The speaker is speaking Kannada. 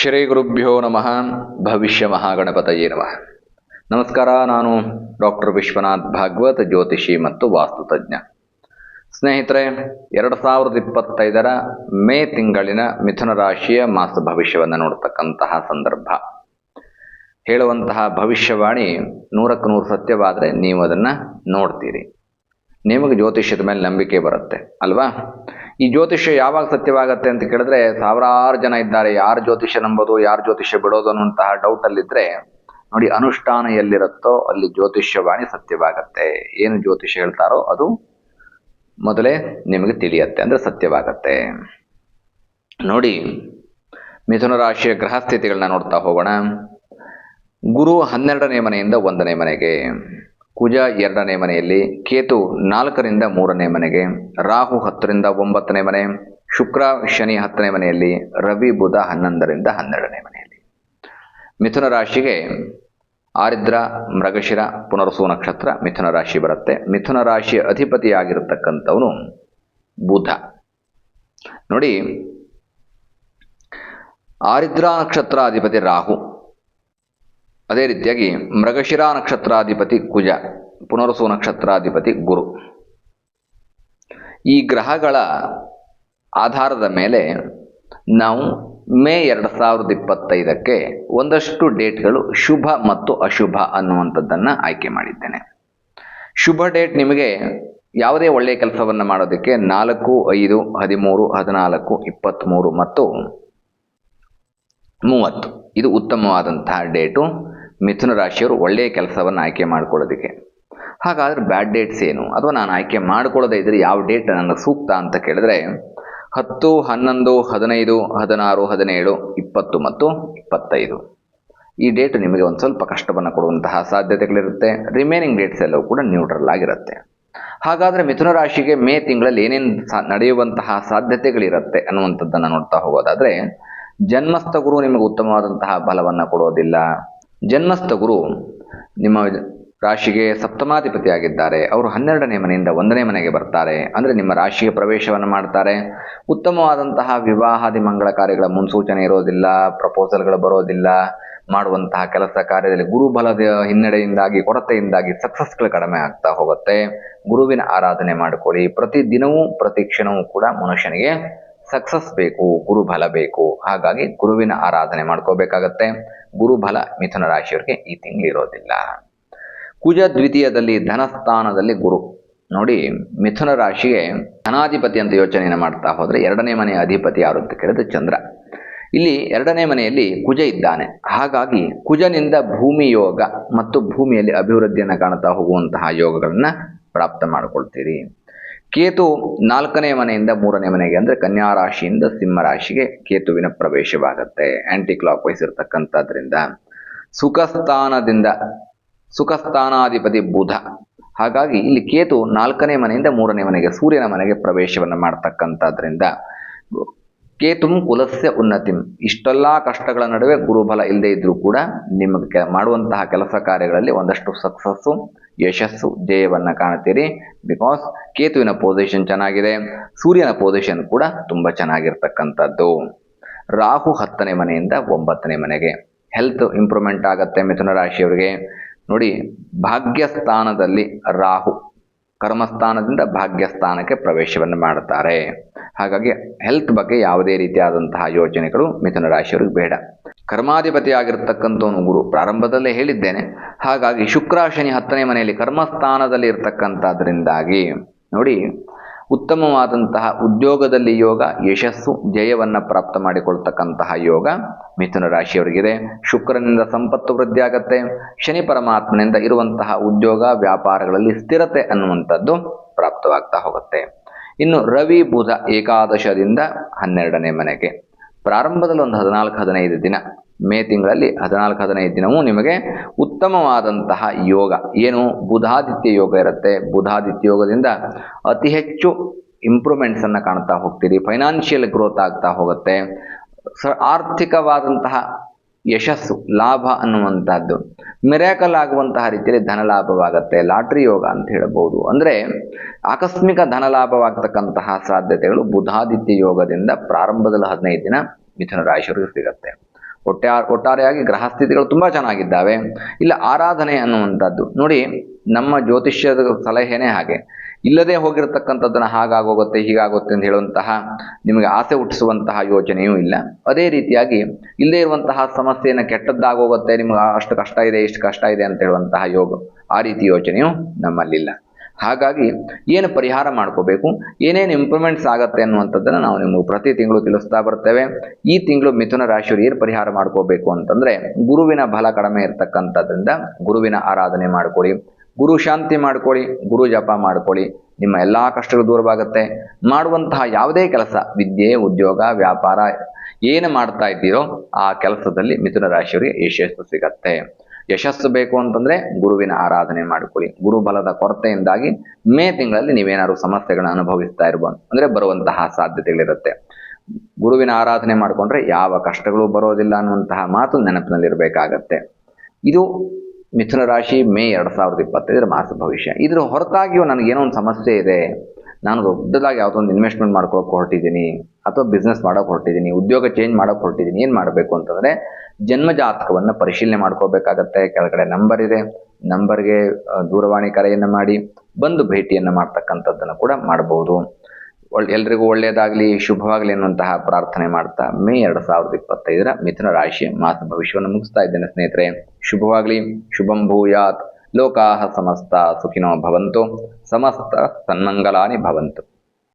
ಶ್ರೀ ಗುರುಭ್ಯೋ ನಮಃ. ಭವಿಷ್ಯ ಮಹಾಗಣಪತಯೇ ನಮಃ. ನಮಸ್ಕಾರ, ನಾನು ಡಾಕ್ಟರ್ ವಿಶ್ವನಾಥ್ ಭಾಗವತ್, ಜ್ಯೋತಿಷಿ ಮತ್ತು ವಾಸ್ತುತಜ್ಞ ಸ್ನೇಹಿತರೆ, ಎರಡು ಸಾವಿರದ ಇಪ್ಪತ್ತೈದರ ಮೇ ತಿಂಗಳಿನ ಮಿಥುನ ರಾಶಿಯ ಮಾಸ ಭವಿಷ್ಯವನ್ನು ನೋಡತಕ್ಕಂತಹ ಸಂದರ್ಭ. ಹೇಳುವಂತಹ ಭವಿಷ್ಯವಾಣಿ ನೂರಕ್ಕೆ ನೂರು ಸತ್ಯವಾದರೆ ನೀವು ಅದನ್ನು ನೋಡ್ತೀರಿ. ನಿಮಗೆ ಜ್ಯೋತಿಷ್ಯದ ಮೇಲೆ ನಂಬಿಕೆ ಬರುತ್ತೆ, ಅಲ್ವಾ? ಈ ಜ್ಯೋತಿಷ್ಯ ಯಾವಾಗ ಸತ್ಯವಾಗತ್ತೆ ಅಂತ ಕೇಳಿದ್ರೆ ಸಾವಿರಾರು ಜನ ಇದ್ದಾರೆ. ಯಾರು ಜ್ಯೋತಿಷ್ಯ ನಂಬೋದು, ಯಾರು ಜ್ಯೋತಿಷ್ಯ ಬಿಡೋದು ಅನ್ನುವಂತಹ ಡೌಟಲ್ಲಿದ್ದರೆ ನೋಡಿ ಅನುಷ್ಠಾನ ಎಲ್ಲಿರುತ್ತೋ ಅಲ್ಲಿ ಜ್ಯೋತಿಷ್ಯವಾಣಿ ಸತ್ಯವಾಗತ್ತೆ. ಏನು ಜ್ಯೋತಿಷ್ಯ ಹೇಳ್ತಾರೋ ಅದು ಮೊದಲೇ ನಿಮಗೆ ತಿಳಿಯತ್ತೆ ಅಂದರೆ ಸತ್ಯವಾಗತ್ತೆ. ನೋಡಿ ಮಿಥುನ ರಾಶಿಯ ಗ್ರಹ ಸ್ಥಿತಿಗಳನ್ನ ನೋಡ್ತಾ ಹೋಗೋಣ. ಗುರು ಹನ್ನೆರಡನೇ ಮನೆಯಿಂದ ಒಂದನೇ ಮನೆಗೆ. ಕುಜ ಎರಡನೇ ಮನೆಯಲ್ಲಿ, ಕೇತು ನಾಲ್ಕರಿಂದ ಮೂರನೇ ಮನೆಗೆ, ರಾಹು ಹತ್ತರಿಂದ ಒಂಬತ್ತನೇ ಮನೆ, ಶುಕ್ರ ಶನಿ ಹತ್ತನೇ ಮನೆಯಲ್ಲಿ, ರವಿ ಬುಧ ಹನ್ನೊಂದರಿಂದ ಹನ್ನೆರಡನೇ ಮನೆಯಲ್ಲಿ. ಮಿಥುನ ರಾಶಿಗೆ ಆರಿದ್ರ, ಮೃಗಶಿರ, ಪುನರ್ಸು ನಕ್ಷತ್ರ ಮಿಥುನ ರಾಶಿ ಬರುತ್ತೆ. ಮಿಥುನ ರಾಶಿಯ ಅಧಿಪತಿಯಾಗಿರತಕ್ಕಂಥವನು ಬುಧ. ನೋಡಿ, ಆರಿದ್ರ ನಕ್ಷತ್ರ ಅಧಿಪತಿ ರಾಹು. ಅದೇ ರೀತಿಯಾಗಿ ಮೃಗಶಿರಾ ನಕ್ಷತ್ರಾಧಿಪತಿ ಕುಜ, ಪುನರ್ಸು ನಕ್ಷತ್ರಾಧಿಪತಿ ಗುರು. ಈ ಗ್ರಹಗಳ ಆಧಾರದ ಮೇಲೆ ನಾವು ಮೇ ಎರಡು ಸಾವಿರದ ಇಪ್ಪತ್ತೈದಕ್ಕೆ ಒಂದಷ್ಟು ಡೇಟ್ಗಳು ಶುಭ ಮತ್ತು ಅಶುಭ ಅನ್ನುವಂಥದ್ದನ್ನು ಆಯ್ಕೆ ಮಾಡಿದ್ದೇನೆ. ಶುಭ ಡೇಟ್ ನಿಮಗೆ ಯಾವುದೇ ಒಳ್ಳೆಯ ಕೆಲಸವನ್ನು ಮಾಡೋದಕ್ಕೆ ನಾಲ್ಕು, ಐದು, ಹದಿಮೂರು, ಹದಿನಾಲ್ಕು ಇಪ್ಪತ್ತ್ಮೂರು ಮತ್ತು ಮೂವತ್ತು. ಇದು ಉತ್ತಮವಾದಂತಹ ಡೇಟು. ಮಿಥುನ ರಾಶಿಯವರು ಒಳ್ಳೆಯ ಕೆಲಸವನ್ನು ಆಯ್ಕೆ ಮಾಡ್ಕೊಳ್ಳೋದಕ್ಕೆ. ಹಾಗಾದರೆ ಬ್ಯಾಡ್ ಡೇಟ್ಸ್ ಏನು? ಅಥವಾ ನಾನು ಆಯ್ಕೆ ಮಾಡ್ಕೊಳ್ಳೋದೇ ಇದ್ದರೆ ಯಾವ ಡೇಟ್ ನನಗೆ ಸೂಕ್ತ ಅಂತ ಕೇಳಿದ್ರೆ, ಹತ್ತು, ಹನ್ನೊಂದು, ಹದಿನೈದು, ಹದಿನಾರು, ಹದಿನೇಳು, ಇಪ್ಪತ್ತು ಮತ್ತು ಇಪ್ಪತ್ತೈದು. ಈ ಡೇಟ್ ನಿಮಗೆ ಒಂದು ಸ್ವಲ್ಪ ಕಷ್ಟವನ್ನು ಕೊಡುವಂತಹ ಸಾಧ್ಯತೆಗಳಿರುತ್ತೆ. ರಿಮೈನಿಂಗ್ ಡೇಟ್ಸ್ ಎಲ್ಲವೂ ಕೂಡ ನ್ಯೂಟ್ರಲ್ ಆಗಿರುತ್ತೆ. ಹಾಗಾದರೆ ಮಿಥುನ ರಾಶಿಗೆ ಮೇ ತಿಂಗಳಲ್ಲಿ ಏನೇನು ಸಾ, ನಡೆಯುವಂತಹ ಸಾಧ್ಯತೆಗಳಿರುತ್ತೆ ಅನ್ನುವಂಥದ್ದನ್ನು ನೋಡ್ತಾ ಹೋಗೋದಾದರೆ ಜನ್ಮಸ್ಥ ಗುರು ನಿಮಗೆ ಉತ್ತಮವಾದಂತಹ ಬಲವನ್ನು ಕೊಡೋದಿಲ್ಲ. ಜನ್ಮಸ್ಥ ಗುರು ನಿಮ್ಮ ರಾಶಿಗೆ ಸಪ್ತಮಾಧಿಪತಿಯಾಗಿದ್ದಾರೆ. ಅವರು ಹನ್ನೆರಡನೇ ಮನೆಯಿಂದ ಒಂದನೇ ಮನೆಗೆ ಬರ್ತಾರೆ. ಅಂದರೆ ನಿಮ್ಮ ರಾಶಿಗೆ ಪ್ರವೇಶವನ್ನು ಮಾಡ್ತಾರೆ. ಉತ್ತಮವಾದಂತಹ ವಿವಾಹಾದಿ ಮಂಗಳ ಕಾರ್ಯಗಳ ಮುನ್ಸೂಚನೆ ಇರೋದಿಲ್ಲ, ಪ್ರಪೋಸಲ್ಗಳು ಬರೋದಿಲ್ಲ. ಮಾಡುವಂತಹ ಕೆಲಸ ಕಾರ್ಯದಲ್ಲಿ ಗುರುಬಲದ ಹಿನ್ನಡೆಯಿಂದಾಗಿ, ಕೊರತೆಯಿಂದಾಗಿ ಸಕ್ಸಸ್ಗಳು ಕಡಿಮೆ ಆಗ್ತಾ ಹೋಗುತ್ತೆ. ಗುರುವಿನ ಆರಾಧನೆ ಮಾಡಿಕೊಳ್ಳಿ. ಪ್ರತಿ ದಿನವೂ ಪ್ರತಿ ಕ್ಷಣವೂ ಕೂಡ ಮನುಷ್ಯನಿಗೆ ಸಕ್ಸಸ್ ಬೇಕು, ಗುರುಬಲ ಬೇಕು. ಹಾಗಾಗಿ ಗುರುವಿನ ಆರಾಧನೆ ಮಾಡ್ಕೋಬೇಕಾಗತ್ತೆ. ಗುರುಬಲ ಮಿಥುನ ರಾಶಿಯವರಿಗೆ ಈ ತಿಂಗಳು ಇರೋದಿಲ್ಲ. ಕುಜ ದ್ವಿತೀಯದಲ್ಲಿ ಧನಸ್ಥಾನದಲ್ಲಿ ಗುರು. ನೋಡಿ, ಮಿಥುನ ರಾಶಿಗೆ ಧನಾಧಿಪತಿ ಅಂತ ಯೋಚನೆಯನ್ನು ಮಾಡ್ತಾ ಹೋದರೆ ಎರಡನೇ ಮನೆಯ ಅಧಿಪತಿ ಯಾರು ಅಂತ ಕೇಳಿದ್ರೆ ಚಂದ್ರ. ಇಲ್ಲಿ ಎರಡನೇ ಮನೆಯಲ್ಲಿ ಕುಜ ಇದ್ದಾನೆ. ಹಾಗಾಗಿ ಕುಜನಿಂದ ಭೂಮಿ ಯೋಗ ಮತ್ತು ಭೂಮಿಯಲ್ಲಿ ಅಭಿವೃದ್ಧಿಯನ್ನು ಕಾಣ್ತಾ ಹೋಗುವಂತಹ ಯೋಗಗಳನ್ನು ಪ್ರಾಪ್ತ ಮಾಡಿಕೊಳ್ತೀರಿ. ಕೇತು ನಾಲ್ಕನೇ ಮನೆಯಿಂದ ಮೂರನೇ ಮನೆಗೆ, ಅಂದರೆ ಕನ್ಯಾ ರಾಶಿಯಿಂದ ಸಿಂಹ ರಾಶಿಗೆ ಕೇತುವಿನ ಪ್ರವೇಶವಾಗುತ್ತೆ. ಆಂಟಿ ಕ್ಲಾಕ್ ವೈಸ್ ಇರತಕ್ಕಂಥದ್ರಿಂದ. ಸುಖಸ್ಥಾನದಿಂದ, ಸುಖಸ್ಥಾನಾಧಿಪತಿ ಬುಧ. ಹಾಗಾಗಿ ಇಲ್ಲಿ ಕೇತು ನಾಲ್ಕನೇ ಮನೆಯಿಂದ ಮೂರನೇ ಮನೆಗೆ, ಸೂರ್ಯನ ಮನೆಗೆ ಪ್ರವೇಶವನ್ನು ಮಾಡ್ತಕ್ಕಂಥದ್ರಿಂದ. ಕೇತುಂ ಕುಲಸ್ಯ ಉನ್ನತಿಂ. ಇಷ್ಟೆಲ್ಲ ಕಷ್ಟಗಳ ನಡುವೆ ಗುರುಬಲ ಇಲ್ಲದೆ ಇದ್ದರೂ ಕೂಡ ನಿಮಗೆ ಮಾಡುವಂತಹ ಕೆಲಸ ಕಾರ್ಯಗಳಲ್ಲಿ ಒಂದಷ್ಟು ಸಕ್ಸಸ್ಸು ಯಶಸ್ಸು ಜಯವನ್ನು ಕಾಣುತ್ತೀರಿ. ಬಿಕಾಸ್ ಕೇತುವಿನ ಪೊಸಿಷನ್ ಚೆನ್ನಾಗಿದೆ, ಸೂರ್ಯನ ಪೊಸಿಷನ್ ಕೂಡ ತುಂಬ ಚೆನ್ನಾಗಿರ್ತಕ್ಕಂಥದ್ದು. ರಾಹು ಹತ್ತನೇ ಮನೆಯಿಂದ ಒಂಬತ್ತನೇ ಮನೆಗೆ. ಹೆಲ್ತ್ ಇಂಪ್ರೂವ್ಮೆಂಟ್ ಆಗುತ್ತೆ ಮಿಥುನ ರಾಶಿಯವರಿಗೆ. ನೋಡಿ, ಭಾಗ್ಯಸ್ಥಾನದಲ್ಲಿ ರಾಹು ಕರ್ಮಸ್ಥಾನದಿಂದ ಭಾಗ್ಯಸ್ಥಾನಕ್ಕೆ ಪ್ರವೇಶವನ್ನು ಮಾಡುತ್ತಾರೆ. ಹಾಗಾಗಿ ಹೆಲ್ತ್ ಬಗ್ಗೆ ಯಾವುದೇ ರೀತಿಯಾದಂತಹ ಯೋಜನೆಗಳು ಮಿಥುನ ರಾಶಿಯವರಿಗೆ ಬೇಡ. ಕರ್ಮಾಧಿಪತಿ ಆಗಿರ್ತಕ್ಕಂಥವನು ಗುರು. ಪ್ರಾರಂಭದಲ್ಲೇ ಹೇಳಿದ್ದೇನೆ. ಹಾಗಾಗಿ ಶುಕ್ರ ಶನಿ ಹತ್ತನೇ ಮನೆಯಲ್ಲಿ ಕರ್ಮಸ್ಥಾನದಲ್ಲಿ ಇರತಕ್ಕಂಥದ್ರಿಂದಾಗಿ ನೋಡಿ, ಉತ್ತಮವಾದಂತಹ ಉದ್ಯೋಗದಲ್ಲಿ ಯೋಗ, ಯಶಸ್ಸು, ಜಯವನ್ನು ಪ್ರಾಪ್ತ ಮಾಡಿಕೊಳ್ತಕ್ಕಂತಹ ಯೋಗ ಮಿಥುನ ರಾಶಿಯವರಿಗಿದೆ. ಶುಕ್ರನಿಂದ ಸಂಪತ್ತು ವೃದ್ಧಿಯಾಗತ್ತೆ. ಶನಿ ಪರಮಾತ್ಮನಿಂದ ಇರುವಂತಹ ಉದ್ಯೋಗ, ವ್ಯಾಪಾರಗಳಲ್ಲಿ ಸ್ಥಿರತೆ ಅನ್ನುವಂಥದ್ದು ಪ್ರಾಪ್ತವಾಗ್ತಾ ಹೋಗುತ್ತೆ. ಇನ್ನು ರವಿ ಬುಧ ಏಕಾದಶದಿಂದ ಹನ್ನೆರಡನೇ ಮನೆಗೆ ಪ್ರಾರಂಭದಲ್ಲಿ ಒಂದು ಹದಿನಾಲ್ಕು, ಹದಿನೈದು ದಿನ, ಮೇ ತಿಂಗಳಲ್ಲಿ ಹದಿನಾಲ್ಕು, ಹದಿನೈದು ದಿನವೂ ನಿಮಗೆ ಉತ್ತಮವಾದಂತಹ ಯೋಗ. ಏನು? ಬುಧಾದಿತ್ಯ ಯೋಗ ಇರುತ್ತೆ. ಬುಧಾದಿತ್ಯ ಯೋಗದಿಂದ ಅತಿ ಹೆಚ್ಚು ಇಂಪ್ರೂವ್ಮೆಂಟ್ಸನ್ನು ಕಾಣ್ತಾ ಹೋಗ್ತೀರಿ. ಫೈನಾನ್ಷಿಯಲ್ ಗ್ರೋತ್ ಆಗ್ತಾ ಹೋಗುತ್ತೆ. ಸ ಆರ್ಥಿಕವಾದಂತಹ ಯಶಸ್ಸು, ಲಾಭ ಅನ್ನುವಂಥದ್ದು ಮಿರಾಕಲ್ ಆಗುವಂತಹ ರೀತಿಯಲ್ಲಿ ಧನ ಲಾಭವಾಗತ್ತೆ ಲಾಟ್ರಿ ಯೋಗ ಅಂತ ಹೇಳಬಹುದು. ಅಂದರೆ ಆಕಸ್ಮಿಕ ಧನ ಲಾಭವಾಗತಕ್ಕಂತಹ ಸಾಧ್ಯತೆಗಳು ಬುಧಾದಿತ್ಯ ಯೋಗದಿಂದ ಪ್ರಾರಂಭದಲ್ಲಿ ಹದಿನೈದು ದಿನ ಮಿಥುನ ರಾಶಿಯವರಿಗೆ ಸಿಗತ್ತೆ. ಒಟ್ಟೆ ಒಟ್ಟಾರೆಯಾಗಿ ಗ್ರಹ ಸ್ಥಿತಿಗಳು ತುಂಬ ಚೆನ್ನಾಗಿದ್ದಾವೆ. ಇಲ್ಲ, ಆರಾಧನೆ ಅನ್ನುವಂಥದ್ದು ನೋಡಿ, ನಮ್ಮ ಜ್ಯೋತಿಷ್ಯದ ಸಲಹೆನೇ ಹಾಗೆ. ಇಲ್ಲದೆ ಹೋಗಿರತಕ್ಕಂಥದ್ದನ್ನು ಹಾಗಾಗೋಗುತ್ತೆ ಹೀಗಾಗುತ್ತೆ ಅಂತ ಹೇಳುವಂತಹ ನಿಮಗೆ ಆಸೆ ಹುಟ್ಟಿಸುವಂತಹ ಯೋಚನೆಯೂ ಇಲ್ಲ. ಅದೇ ರೀತಿಯಾಗಿ ಇಲ್ಲದೇ ಇರುವಂತಹ ಸಮಸ್ಯೆಯನ್ನು ಕೆಟ್ಟದ್ದಾಗೋಗುತ್ತೆ, ನಿಮಗೆ ಅಷ್ಟು ಕಷ್ಟ ಇದೆ, ಇಷ್ಟು ಕಷ್ಟ ಇದೆ ಅಂತ ಹೇಳುವಂತಹ ಯೋಗ ಆ ರೀತಿ ಯೋಚನೆಯು ನಮ್ಮಲ್ಲಿಲ್ಲ. ಹಾಗಾಗಿ ಏನು ಪರಿಹಾರ ಮಾಡ್ಕೋಬೇಕು, ಏನೇನು ಇಂಪ್ರೂವ್ಮೆಂಟ್ಸ್ ಆಗುತ್ತೆ ಅನ್ನುವಂಥದ್ದನ್ನು ನಾವು ನಿಮಗೆ ಪ್ರತಿ ತಿಂಗಳು ತಿಳಿಸ್ತಾ ಬರ್ತೇವೆ. ಈ ತಿಂಗಳು ಮಿಥುನ ರಾಶಿಯವರು ಏನು ಪರಿಹಾರ ಮಾಡ್ಕೋಬೇಕು ಅಂತಂದರೆ ಗುರುವಿನ ಬಲ ಕಡಿಮೆ ಇರತಕ್ಕಂಥದ್ರಿಂದ ಗುರುವಿನ ಆರಾಧನೆ ಮಾಡ್ಕೊಳ್ಳಿ. ಗುರು ಶಾಂತಿ ಮಾಡ್ಕೊಳ್ಳಿ, ಗುರು ಜಪ ಮಾಡ್ಕೊಳ್ಳಿ. ನಿಮ್ಮ ಎಲ್ಲ ಕಷ್ಟಗಳು ದೂರವಾಗುತ್ತೆ. ಮಾಡುವಂತಹ ಯಾವುದೇ ಕೆಲಸ, ವಿದ್ಯೆ, ಉದ್ಯೋಗ, ವ್ಯಾಪಾರ, ಏನು ಮಾಡ್ತಾ ಇದ್ದೀರೋ ಆ ಕೆಲಸದಲ್ಲಿ ಮಿಥುನ ರಾಶಿಯವರಿಗೆ ಯಶಸ್ಸು ಸಿಗತ್ತೆ. ಯಶಸ್ಸು ಬೇಕು ಅಂತಂದ್ರೆ ಗುರುವಿನ ಆರಾಧನೆ ಮಾಡಿಕೊಳ್ಳಿ. ಗುರು ಬಲದ ಕೊರತೆಯಿಂದಾಗಿ ಮೇ ತಿಂಗಳಲ್ಲಿ ನೀವೇನಾದ್ರು ಸಮಸ್ಯೆಗಳನ್ನ ಅನುಭವಿಸ್ತಾ ಇರ್ಬೋದು. ಅಂದ್ರೆ ಬರುವಂತಹ ಸಾಧ್ಯತೆಗಳಿರುತ್ತೆ. ಗುರುವಿನ ಆರಾಧನೆ ಮಾಡಿಕೊಂಡ್ರೆ ಯಾವ ಕಷ್ಟಗಳು ಬರೋದಿಲ್ಲ ಅನ್ನುವಂತಹ ಮಾತು ನೆನಪಿನಲ್ಲಿರಬೇಕಾಗತ್ತೆ. ಇದು ಮಿಥುನ ರಾಶಿ ಮೇ ಎರಡು ಸಾವಿರದ ಇಪ್ಪತ್ತೈದರ ಮಾಸ ಭವಿಷ್ಯ. ಇದ್ರ ಹೊರತಾಗಿಯೂ ನನಗೇನೋ ಒಂದು ಸಮಸ್ಯೆ ಇದೆ. ನಾನು ದೊಡ್ಡದಾಗಿ ಯಾವುದೋ ಒಂದು ಇನ್ವೆಸ್ಟ್ಮೆಂಟ್ ಮಾಡ್ಕೊಳಕ್ಕೆ ಹೊರಟಿದ್ದೀನಿ ಅಥವಾ ಬಿಸ್ನೆಸ್ ಮಾಡೋಕೆ ಹೊರಟಿದ್ದೀನಿ, ಉದ್ಯೋಗ ಚೇಂಜ್ ಮಾಡೋಕೆ ಹೊರಟಿದ್ದೀನಿ, ಏನು ಮಾಡಬೇಕು ಅಂತಂದರೆ ಜನ್ಮ ಜಾತಕವನ್ನು ಪರಿಶೀಲನೆ ಮಾಡ್ಕೋಬೇಕಾಗತ್ತೆ. ಕೆಳಗಡೆ ನಂಬರ್ ಇದೆ. ನಂಬರ್ಗೆ ದೂರವಾಣಿ ಕರೆಯನ್ನು ಮಾಡಿ, ಬಂದು ಭೇಟಿಯನ್ನು ಮಾಡ್ತಕ್ಕಂಥದ್ದನ್ನು ಕೂಡ ಮಾಡಬಹುದು ಒಳ್, ಎಲ್ರಿಗೂ ಒಳ್ಳೆಯದಾಗಲಿ ಶುಭವಾಗಲಿ ಅನ್ನುವಂತಹ ಪ್ರಾರ್ಥನೆ ಮಾಡ್ತಾ ಮೇ ಎರಡು ಸಾವಿರದ ಇಪ್ಪತ್ತೈದರ ಮಿಥುನ ರಾಶಿಯ ಮಾಸ ಭವಿಷ್ಯವನ್ನು ಮುಗಿಸ್ತಾ ಇದ್ದೇನೆ ಸ್ನೇಹಿತರೆ. ಶುಭವಾಗಲಿ, ಶುಭಂ ಭೂಯಾತ್, ಲೋಕಾಹ ಸಮಸ್ತ ಸುಖಿನೋ ಭವಂತು, ಸಮಸ್ತ ಸನ್ಮಂಗಲಾನಿ ಭವಂತು.